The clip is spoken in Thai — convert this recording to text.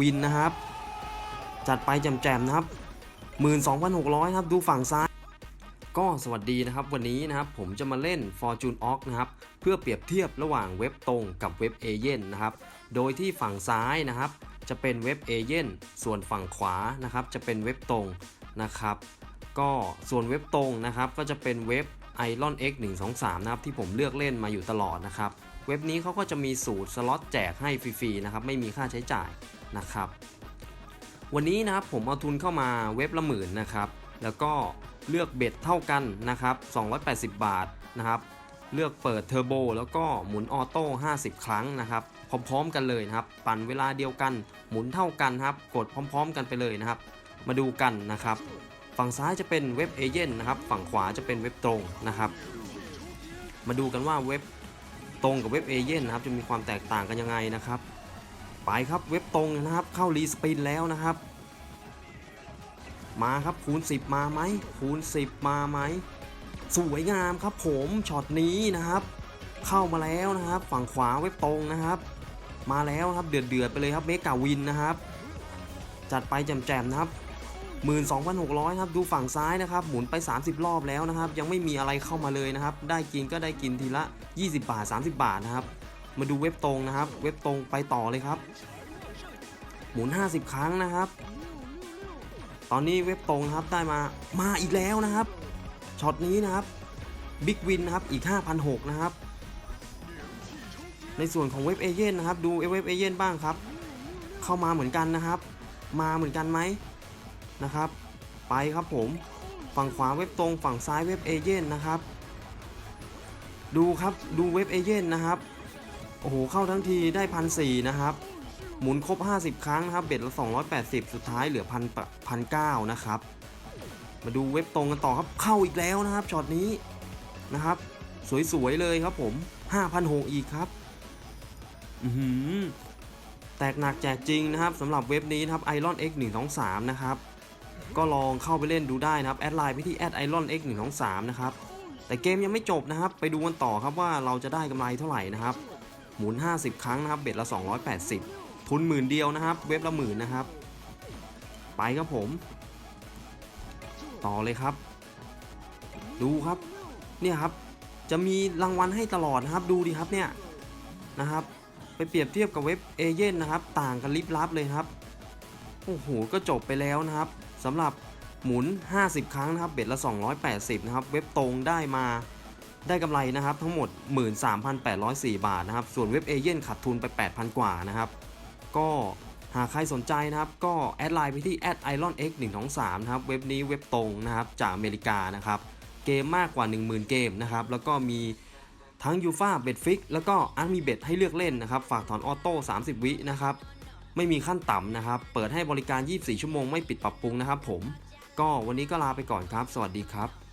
วินนะครับ จัดไปแจมๆนะครับ 12,600 ครับ ดูฝั่งซ้าย ก็สวัสดีนะครับ วันนี้นะครับผมจะมาเล่น Fortune o c นะครับ เพื่อเปรียบเทียบระหว่างเว็บตรงกับเว็บเอเย่นนะครับ โดยที่ฝั่งซ้ายนะครับ จะเป็นเว็บเอเย่นส่วนฝั่งขวานะครับ จะเป็นเว็บตรงนะครับ ก็ส่วนเว็บตรงนะครับ ก็จะเป็นเว็บ Iron X 123นะครับที่ผมเลือกเล่นมาอยู่ตลอดนะครับ เว็บนี้เขาก็จะมีสูตรสล็อตแจกให้ฟรีๆนะครับไม่มีค่าใช้จ่ายนะครับ วันนี้นะครับผมเอาทุนเข้ามาเว็บละหมื่นนะครับ แล้วก็เลือกเบ็ดเท่ากันนะครับ280 บาทนะครับ เลือกเปิดเทอร์โบแล้วก็หมุนออโต้50 ครั้งนะครับ พร้อมๆกันเลยนะครับ ปั่นเวลาเดียวกัน หมุนเท่ากันครับ กดพร้อม ๆ กันไปเลยนะครับ มาดูกันนะครับ ฝั่งซ้ายจะเป็นเว็บเอเย่นนะครับ ฝั่งขวาจะเป็นเว็บตรงนะครับ มาดูกันว่าเว็บตรงกับเว็บเอเย่นนะครับจะมีความแตกต่างกันยังไงนะครับ ไปครับเว็บตรงนะครับเข้ารีสปินแล้วนะครับ มาครับคูณ 10 มาไหมคูณ 10 มาไหมสวยงามครับผมช็อตนี้นะครับ เข้ามาแล้วนะครับ ฝั่งขวาเว็บตรงนะครับ มาแล้วครับเดือดเดือดๆไปเลยครับเมกาวินนะครับ จัดไปแจมๆนะครับ 12,600ครับดูฝั่งซ้ายนะครับหมุนไป 30 รอบแล้วนะครับ ยังไม่มีอะไรเข้ามาเลยนะครับ ได้กินก็ได้กินทีละ 20 บาท 30 บาทนะครับ มาดูเว็บตรงนะครับ เว็บตรงไปต่อเลยครับ หมุน 50 ครั้งนะครับ ตอนนี้เว็บตรงครับได้มามาอีกแล้วนะครับช็อตนี้นะครับบิ๊กวินนะครับอีก 5,600นะครับในส่วนของเว็บเอเย่นนะครับ ดูเว็บเอเย่นบ้างครับ เข้ามาเหมือนกันนะครับ มาเหมือนกันไหม นะครับ ไปครับผม ฝั่งขวาเว็บตรง ฝั่งซ้ายเว็บเอเย่นนะครับ ดูครับ ดูเว็บเอเย่นนะครับ โอ้โห เข้าทั้งทีได้พันสนะครับ หมุนครบ 50 ครั้งนะครับ เบ็ดละ 280 สุดท้ายเหลือพันพันเก้านะครับ มาดูเว็บตรงกันต่อครับ เข้าอีกแล้วนะครับ ช็อตนี้นะครับ สวยๆเลยครับผม5,600อีกครับ อือหือแตกหนักแจกจริงนะครับสำหรับเว็บนี้นะครับ Iron X 123นะครับ ก็ลองเข้าไปเล่นดูได้นะครับ แอดไลน์ไปที่ @iron x 123นะครับ แต่เกมยังไม่จบนะครับ ไปดูกันต่อครับว่าเราจะได้กำไรเท่าไหร่นะครับ หมุน 50 ครั้งนะครับ เบ็ดละ 280 ทุนหมื่นเดียวนะครับ เว็บละหมื่นนะครับ ไปครับผม ต่อเลยครับ ดูครับ เนี่ยครับ จะมีรางวัลให้ตลอดนะครับ ดูดิครับเนี่ยนะครับ ไปเปรียบเทียบกับเว็บเอเย่นนะครับ ต่างกันลิบลับเลยครับ โอ้โห ก็จบไปแล้วนะครับ สำหรับหมุน 50 ครั้งนะครับเบ็ดละ 280 นะครับ เว็บตรงได้มาได้กำไรนะครับทั้งหมด 13,804 บาทนะครับ ส่วนเว็บเอเย่นขาดทุนไป 8,000 กว่านะครับ ก็หากใครสนใจนะครับ ก็แอดไลน์ไปที่ @ironx 123นะครับ เว็บนี้เว็บตรงนะครับจากอเมริกานะครับ เกมมากกว่า 10,000 เกมนะครับ แล้วก็มีทั้งยูฟาเบ็ดฟิกแล้วก็อาร์มีเบ็ดให้เลือกเล่นนะครับ ฝากถอนออโต้ 30 วินะครับ ไม่มีขั้นต่ำนะครับ เปิดให้บริการ 24 ชั่วโมงไม่ปิดปรับปรุงนะครับผม ก็วันนี้ก็ลาไปก่อนครับ สวัสดีครับ